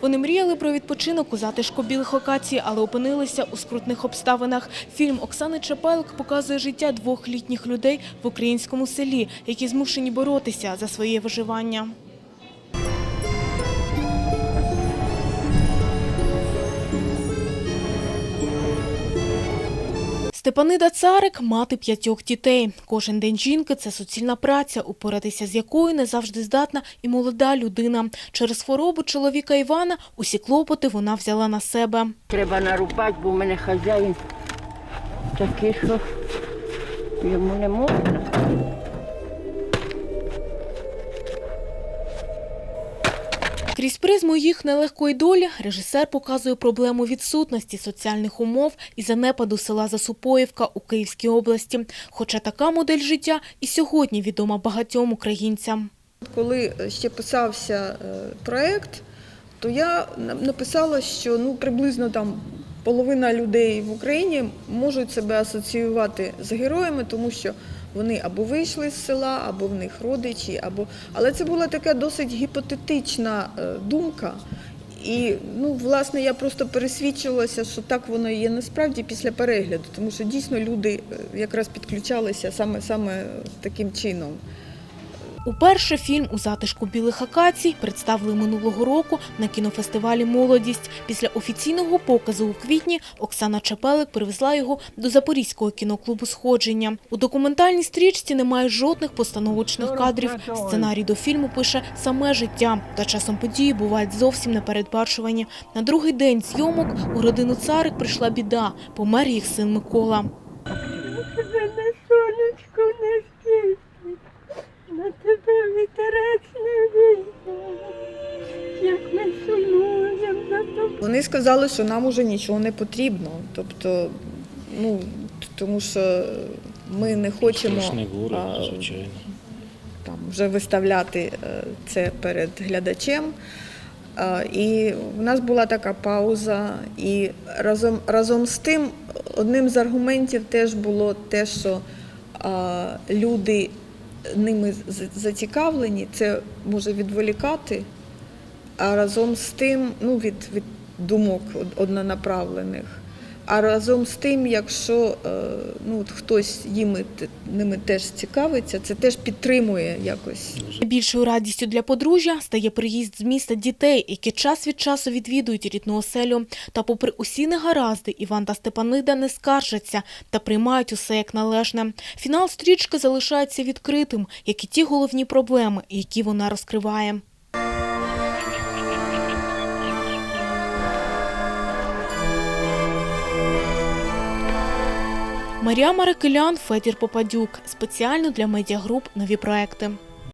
Вони мріяли про відпочинок у затишку білих локацій, але опинилися у скрутних обставинах. Фільм Оксани Чапелк показує життя двох літніх людей в українському селі, які змушені боротися за своє виживання. Степанида Царик – мати п'ятьох дітей. Кожен день жінки – це суцільна праця, упоратися з якою не завжди здатна і молода людина. Через хворобу чоловіка Івана усі клопоти вона взяла на себе. Треба нарубати, бо в мене хазяїн такий, що йому не можна. Крізь призму їх нелегкої долі режисер показує проблему відсутності соціальних умов і занепаду села Засупоївка у Київській області. Хоча така модель життя і сьогодні відома багатьом українцям. Коли ще писався е, проект, то я написала, що ну приблизно там половина людей в Україні можуть себе асоціювати з героями, тому що вони або вийшли з села, або в них родичі, або але це була така досить гіпотетична е, думка. І ну, власне, я просто пересвідчилася, що так воно є насправді після перегляду, тому що дійсно люди е, якраз підключалися саме саме таким чином. Уперше фільм у затишку білих акацій представили минулого року на кінофестивалі Молодість. Після офіційного показу у квітні Оксана Чапелик привезла його до Запорізького кіноклубу Сходження. У документальній стрічці немає жодних постановочних кадрів. Сценарій до фільму пише саме життя. Та часом події бувають зовсім непередбачувані. На другий день зйомок у родину Царик прийшла біда. Помер їх син Микола. Тебе на сонечко не світить, на тебе вітерець не війде, як ми сумуємо за тобою. Вони сказали, що нам уже нічого не потрібно. Тобто, ну тому що ми не хочемо горе, а, звичайно. там вже виставляти е, це перед глядачем. А, І в нас була така пауза, і разом, разом з тим, одним з аргументів теж було те, що а, люди ними зацікавлені, це може відволікати, а разом з тим, ну, від, від думок од- однонаправлених. А разом з тим, якщо е, ну, от хтось їми, ними теж цікавиться, це теж підтримує якось. Більшою радістю для подружжя стає приїзд з міста дітей, які час від часу відвідують рідну оселю. Та попри усі негаразди, Іван та Степанида не скаржаться та приймають усе як належне. Фінал стрічки залишається відкритим, як і ті головні проблеми, які вона розкриває. Марія Марикелян, Федір Попадюк. Спеціально для медіагруп «Нові проекти».